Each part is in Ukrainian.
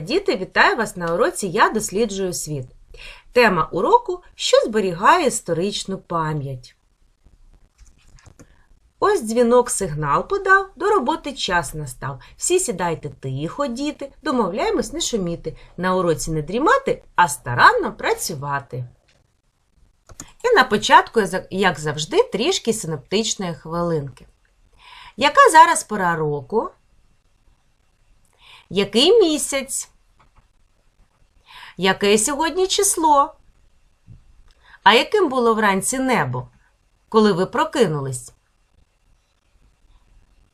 Діти, вітаю вас на уроці Я досліджую світ. Тема уроку Що зберігає історичну пам'ять. Ось дзвінок сигнал подав, до роботи час настав. Всі сідайте тихо, діти, домовляємось не шуміти. На уроці не дрімати, а старанно працювати. І на початку, як завжди, трішки синоптичної хвилинки. Яка зараз пора року? Який місяць? Яке сьогодні число? А яким було вранці небо, коли ви прокинулись?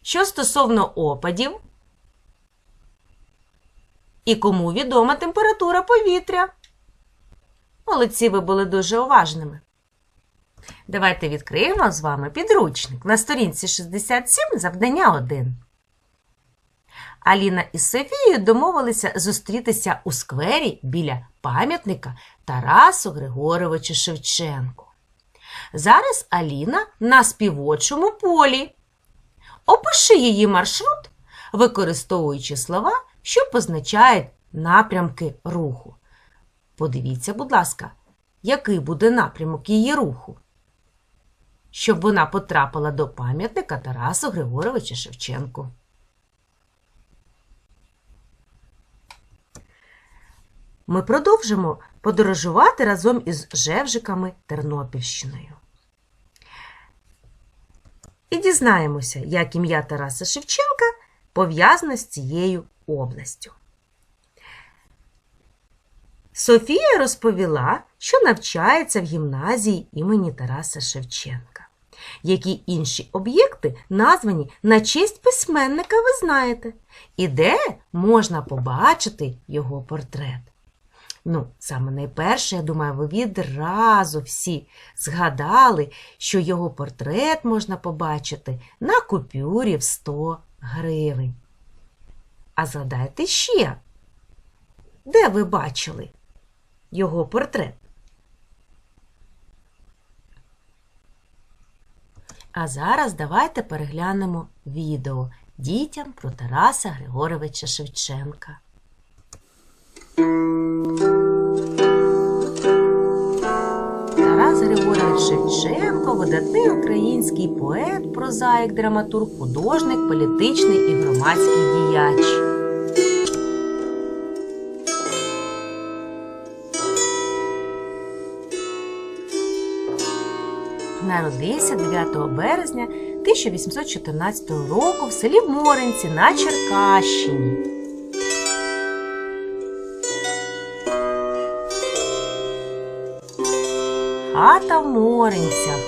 Що стосовно опадів? І кому відома температура повітря? Молодці ви були дуже уважними. Давайте відкриємо з вами підручник на сторінці 67 завдання 1. Аліна із Софією домовилися зустрітися у сквері біля пам'ятника Тарасу Григоровичу Шевченку. Зараз Аліна на співочому полі. Опиши її маршрут, використовуючи слова, що позначають напрямки руху. Подивіться, будь ласка, який буде напрямок її руху, щоб вона потрапила до пам'ятника Тарасу Григоровича Шевченку. Ми продовжимо подорожувати разом із Жевжиками Тернопільщиною. І дізнаємося, як ім'я Тараса Шевченка пов'язане з цією областю. Софія розповіла, що навчається в гімназії імені Тараса Шевченка. Які інші об'єкти названі на честь письменника, ви знаєте, і де можна побачити його портрет. Ну, саме найперше, я думаю, ви відразу всі згадали, що його портрет можна побачити на купюрі в 100 гривень. А згадайте ще, де ви бачили його портрет? А зараз давайте переглянемо відео дітям про Тараса Григоровича Шевченка. Тарас Григорович Шевченко видатний український поет, прозаїк, драматург, художник, політичний і громадський діяч. Народився 9 березня 1814 року в селі Моринці на Черкащині. Хата в Моринцях.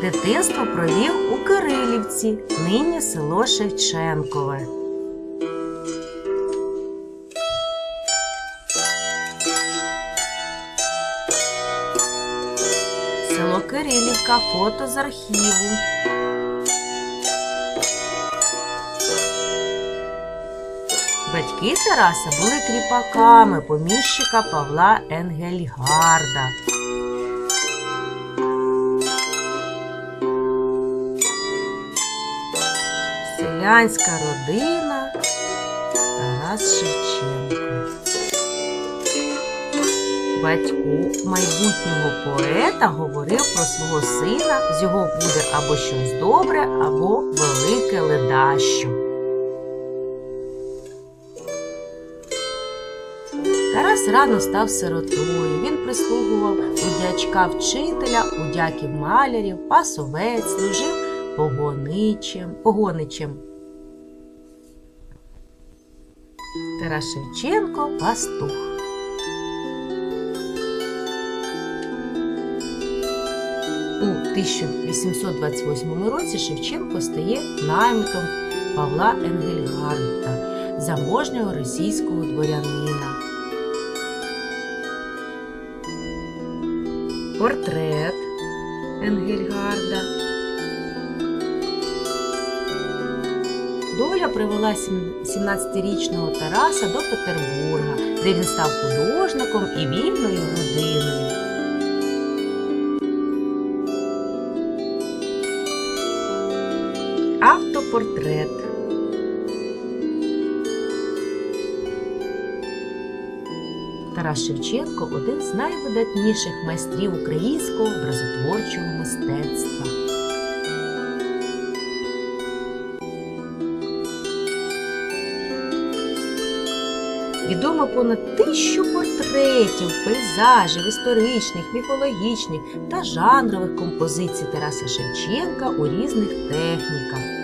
Дитинство провів у Кирилівці, нині село Шевченкове. Кирилівка, фото з архіву. Батьки Тараса були кріпаками поміщика Павла Енгельгарда. Селянська родина Тарас Шевченко. Батько майбутнього поета говорив про свого сина, з його буде або щось добре, або велике ледащо. Тарас рано став сиротою. Він прислугував у дячка вчителя, у дяків малярів, пасовець, служив погоничем. погоничем. Тарас Шевченко пастух. 1828 році Шевченко стає наймитом Павла Енгельгарда, заможнього російського дворянина. Портрет Енгельгарда доля привела 17-річного Тараса до Петербурга, де він став художником і вільною людиною. Автопортрет. Тарас Шевченко один з найвидатніших майстрів українського образотворчого мистецтва. Відомо понад тисячу портретів, пейзажів, історичних, міфологічних та жанрових композицій Тараса Шевченка у різних техніках.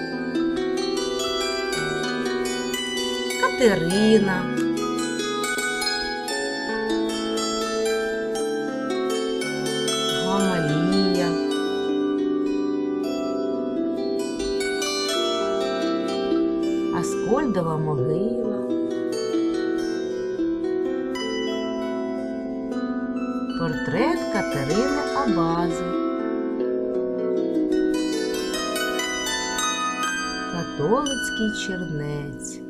Катерина, Гамалія, Аскольдова могила. Портрет Катерини Абази. Католицький чернець.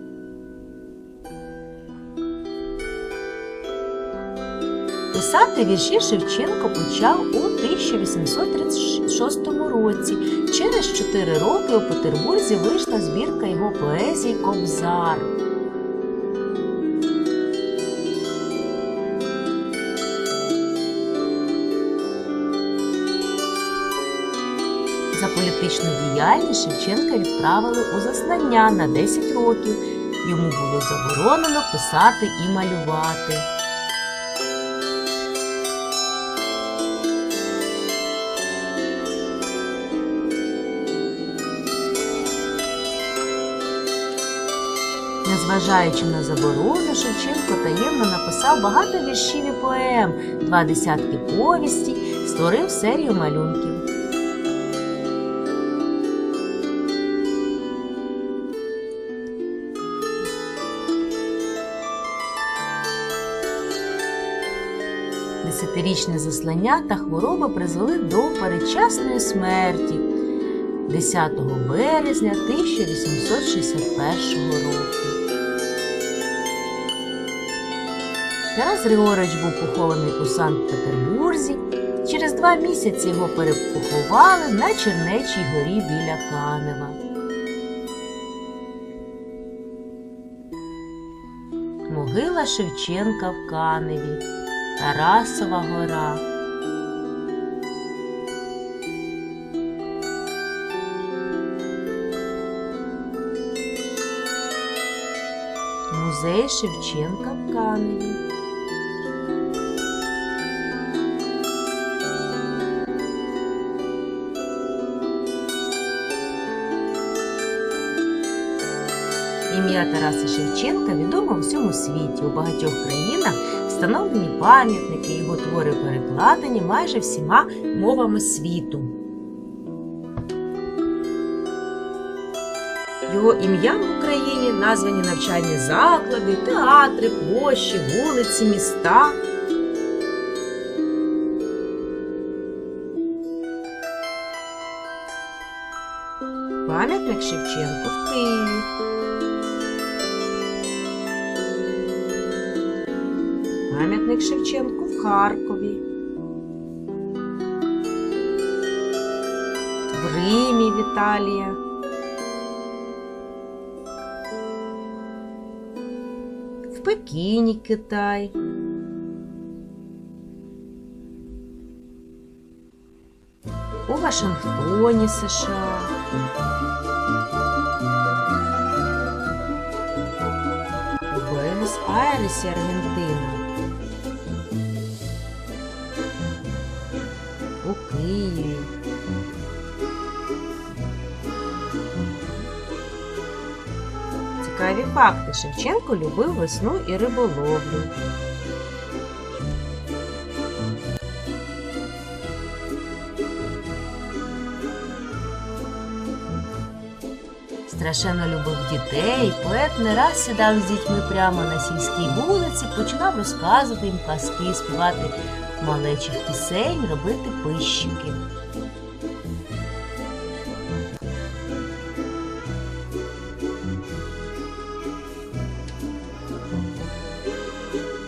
Писати вірші Шевченко почав у 1836 році. Через чотири роки у Петербурзі вийшла збірка його поезії Кобзар. За політичну діяльність Шевченка відправили у заслання на 10 років. Йому було заборонено писати і малювати. Незважаючи на заборону, Шевченко таємно написав багато віршів і поем, два десятки повісті, створив серію малюнків. Десятирічне заслання та хвороба призвели до передчасної смерті 10 березня 1861 року. Тарас Григорович був похований у Санкт-Петербурзі. Через два місяці його перепоховали на Чернечій горі біля Канева. Могила Шевченка в Каневі. Тарасова гора. Музей Шевченка в Каневі. Ім'я Тараса Шевченка відомо в усьому світі. У багатьох країнах встановлені пам'ятники, його твори перекладені майже всіма мовами світу. Його ім'ям в Україні названі навчальні заклади, театри, площі, вулиці, міста. Пам'ятник Шевченку в Києві. Пам'ятник Шевченку в Харкові. В Римі в Італія. В Пекіні Китай. У Вашингтоні США. У Буенос-Айресі Аргентина. Києві. Цікаві факти. Шевченко любив весну і риболовлю. Страшенно любив дітей, поет не раз сідав з дітьми прямо на сільській вулиці, починав розказувати їм казки, співати малечих пісень, робити пищики.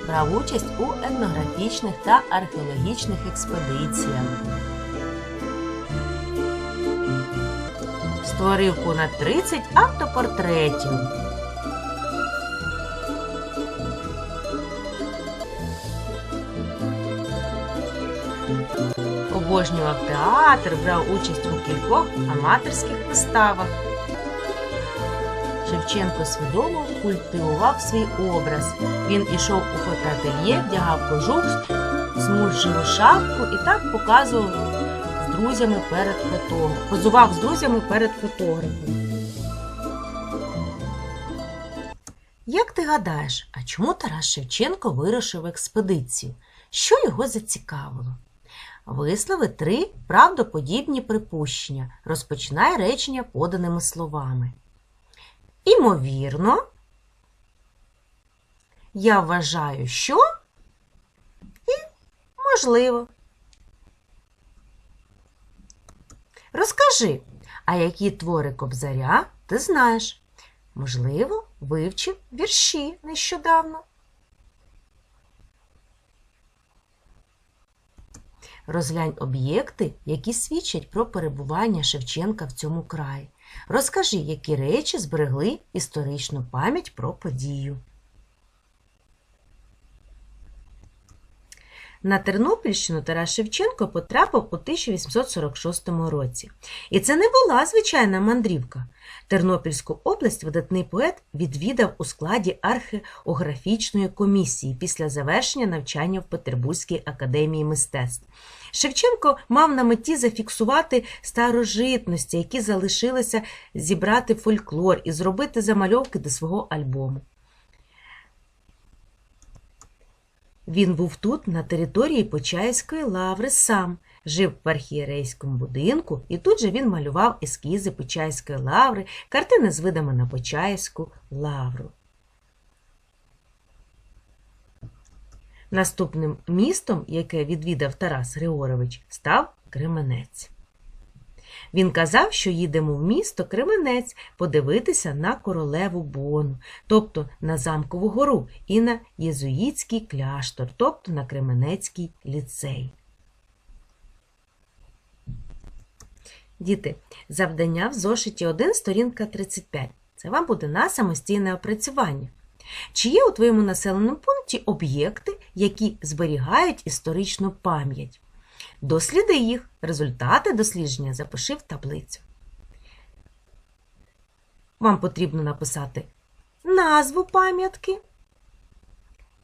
Брав участь у етнографічних та археологічних експедиціях. Створив понад 30 автопортретів. Обожнював театр, брав участь у кількох аматорських виставах. Шевченко свідомо культивував свій образ. Він ішов у фотоательє, вдягав кожух, смужену шапку і так показував з друзями перед фотографом. Позував з друзями перед фотографом. Як ти гадаєш, а чому Тарас Шевченко вирушив в експедицію? Що його зацікавило? Вислови три правдоподібні припущення. Розпочинай речення поданими словами. Імовірно, я вважаю, що і можливо. Розкажи, а які твори кобзаря ти знаєш? Можливо, вивчив вірші нещодавно. Розглянь об'єкти, які свідчать про перебування Шевченка в цьому краї. Розкажи, які речі зберегли історичну пам'ять про подію. На Тернопільщину Тарас Шевченко потрапив у 1846 році. І це не була звичайна мандрівка. Тернопільську область видатний поет відвідав у складі археографічної комісії після завершення навчання в Петербурзькій академії мистецтв. Шевченко мав на меті зафіксувати старожитності, які залишилися зібрати фольклор і зробити замальовки до свого альбому. Він був тут, на території Почаївської лаври, сам, жив в архієрейському будинку, і тут же він малював ескізи Почаївської лаври, картини з видами на Почаївську лавру. Наступним містом, яке відвідав Тарас Григорович, став Кременець. Він казав, що їдемо в місто Кременець подивитися на королеву Бону, тобто на Замкову гору, і на Єзуїтський кляштор, тобто на Кременецький ліцей. Діти, завдання в зошиті 1, сторінка 35. Це вам буде на самостійне опрацювання. Чи є у твоєму населеному пункті об'єкти, які зберігають історичну пам'ять? Досліди їх, результати дослідження запиши в таблицю. Вам потрібно написати назву пам'ятки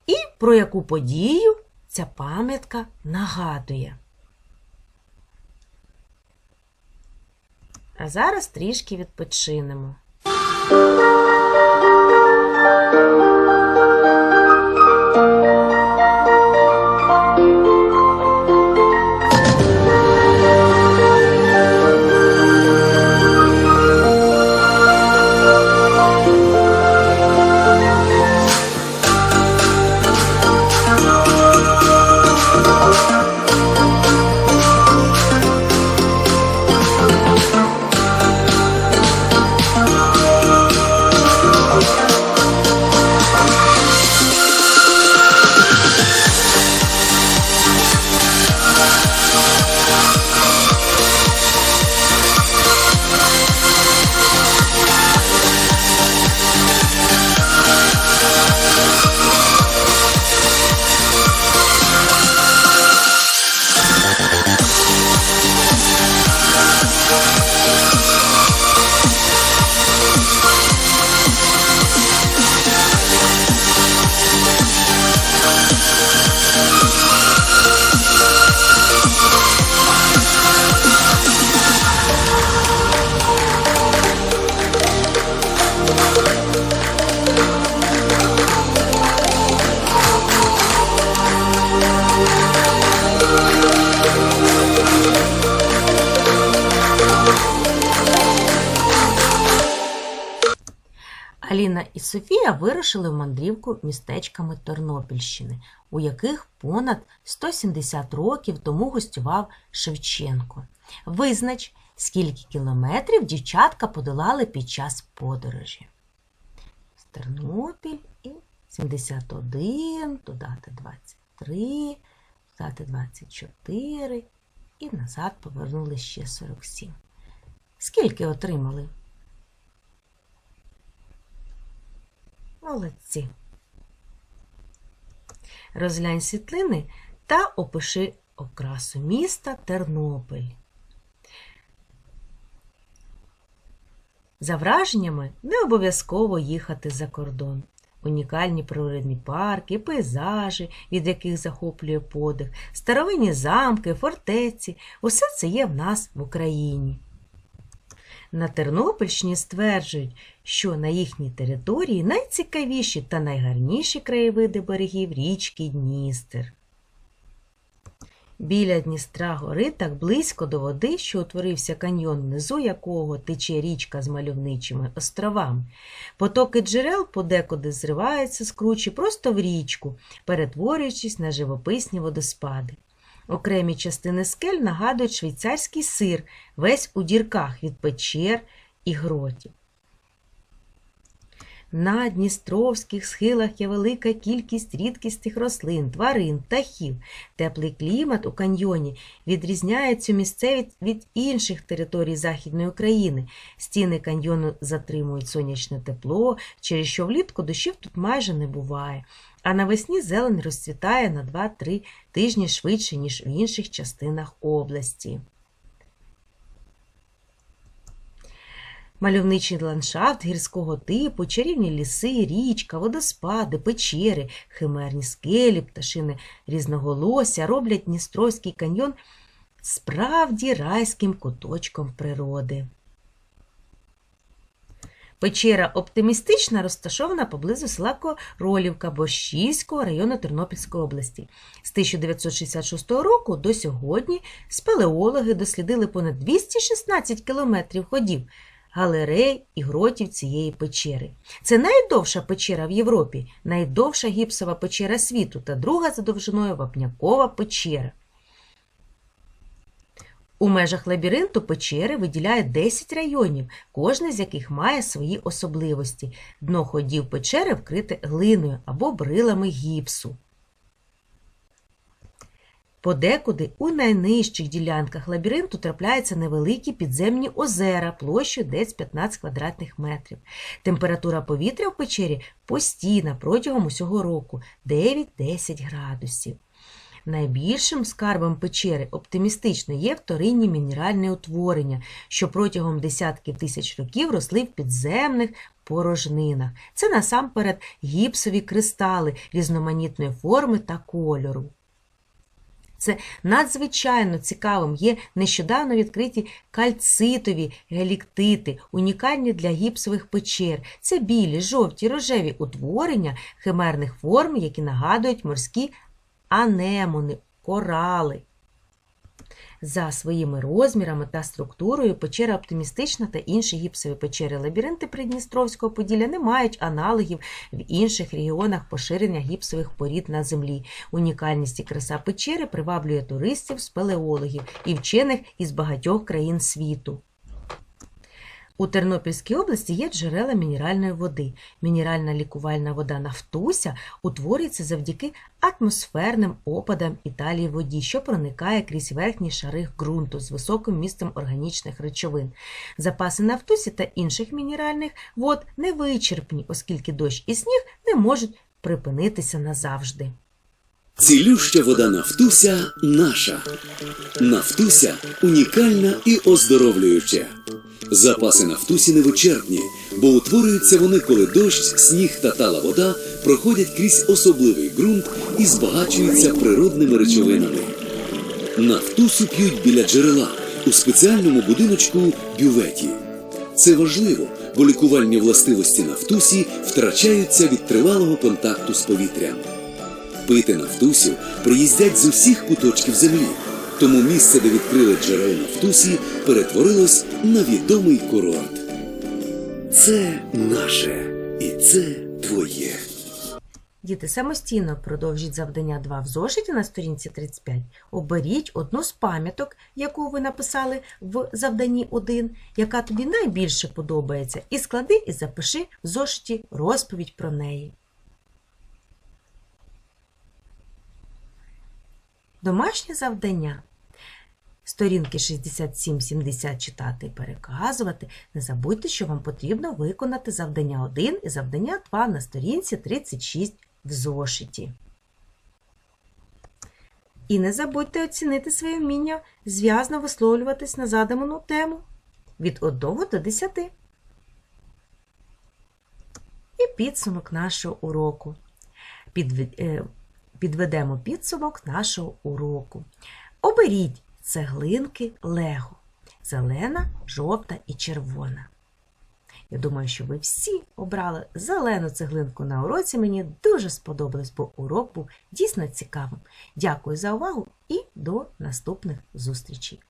і про яку подію ця пам'ятка нагадує. А зараз трішки відпочинемо. І Софія вирушили в мандрівку містечками Тернопільщини, у яких понад 170 років тому гостював Шевченко. Визнач, скільки кілометрів дівчатка подолали під час подорожі. Тернопіль і 71, додати 23, додати 24 і назад повернули ще 47. Скільки отримали? Молодці. Розглянь світлини та опиши окрасу міста Тернопіль. За враженнями не обов'язково їхати за кордон. Унікальні природні парки, пейзажі, від яких захоплює подих, старовинні замки, фортеці усе це є в нас в Україні. На Тернопільщині стверджують, що на їхній території найцікавіші та найгарніші краєвиди берегів річки Дністер. Біля Дністра гори так близько до води, що утворився каньйон, внизу якого тече річка з мальовничими островами. Потоки джерел подекуди зриваються з кручі просто в річку, перетворюючись на живописні водоспади. Окремі частини скель нагадують швейцарський сир, весь у дірках від печер і гротів. На Дністровських схилах є велика кількість рідкісних рослин, тварин, птахів. Теплий клімат у каньйоні відрізняє цю місцевість від інших територій Західної України. Стіни каньйону затримують сонячне тепло, через що влітку дощів тут майже не буває. А навесні зелень розцвітає на 2-3 тижні швидше, ніж в інших частинах області. Мальовничий ландшафт гірського типу, чарівні ліси, річка, водоспади, печери, химерні скелі, пташини різноголосся роблять Дністровський каньйон справді райським куточком природи. Печера оптимістична розташована поблизу села Королівка Борщівського району Тернопільської області. З 1966 року до сьогодні спелеологи дослідили понад 216 кілометрів ходів галерей і гротів цієї печери. Це найдовша печера в Європі, найдовша гіпсова печера світу та друга за довжиною вапнякова печера. У межах лабіринту печери виділяє 10 районів, кожний з яких має свої особливості. Дно ходів печери вкрите глиною або брилами гіпсу. Подекуди у найнижчих ділянках лабіринту трапляються невеликі підземні озера площею десь 15 квадратних метрів. Температура повітря в печері постійна протягом усього року 9-10 градусів. Найбільшим скарбом печери оптимістично є вторинні мінеральні утворення, що протягом десятків тисяч років росли в підземних порожнинах. Це насамперед гіпсові кристали різноманітної форми та кольору. Це надзвичайно цікавим є нещодавно відкриті кальцитові геліктити, унікальні для гіпсових печер. Це білі, жовті, рожеві утворення химерних форм, які нагадують морські анемони, корали. За своїми розмірами та структурою печера оптимістична та інші гіпсові печери лабіринти Придністровського Поділля не мають аналогів в інших регіонах поширення гіпсових порід на землі. Унікальність і краса печери приваблює туристів, спелеологів і вчених із багатьох країн світу. У Тернопільській області є джерела мінеральної води. Мінеральна лікувальна вода Нафтуся утворюється завдяки атмосферним опадам і талії воді, що проникає крізь верхні шари ґрунту з високим містом органічних речовин. Запаси нафтусі та інших мінеральних вод невичерпні, оскільки дощ і сніг не можуть припинитися назавжди. Цілюща вода Нафтуся наша. Нафтуся унікальна і оздоровлююча. Запаси Нафтусі невичерпні, бо утворюються вони, коли дощ, сніг та тала вода проходять крізь особливий ґрунт і збагачуються природними речовинами. Нафтусу п'ють біля джерела у спеціальному будиночку бюветі. Це важливо, бо лікувальні властивості нафтусі втрачаються від тривалого контакту з повітрям. Пити нафтусю приїздять з усіх куточків землі, тому місце, де відкрили джерело нафтусі, перетворилось на відомий курорт. Це наше і це твоє. Діти, самостійно продовжіть завдання 2 в зошиті на сторінці 35. Оберіть одну з пам'яток, яку ви написали в завданні 1, яка тобі найбільше подобається, і склади і запиши в зошиті розповідь про неї. Домашнє завдання. Сторінки 67-70 читати і переказувати. Не забудьте, що вам потрібно виконати завдання 1 і завдання 2 на сторінці 36 в зошиті. І не забудьте оцінити своє вміння зв'язно висловлюватись на задану тему від 1 до 10. І підсумок нашого уроку. Підве- е, Підведемо підсумок нашого уроку. Оберіть цеглинки Лего. Зелена, жовта і червона. Я думаю, що ви всі обрали зелену цеглинку на уроці. Мені дуже сподобалось, бо урок був дійсно цікавим. Дякую за увагу і до наступних зустрічей.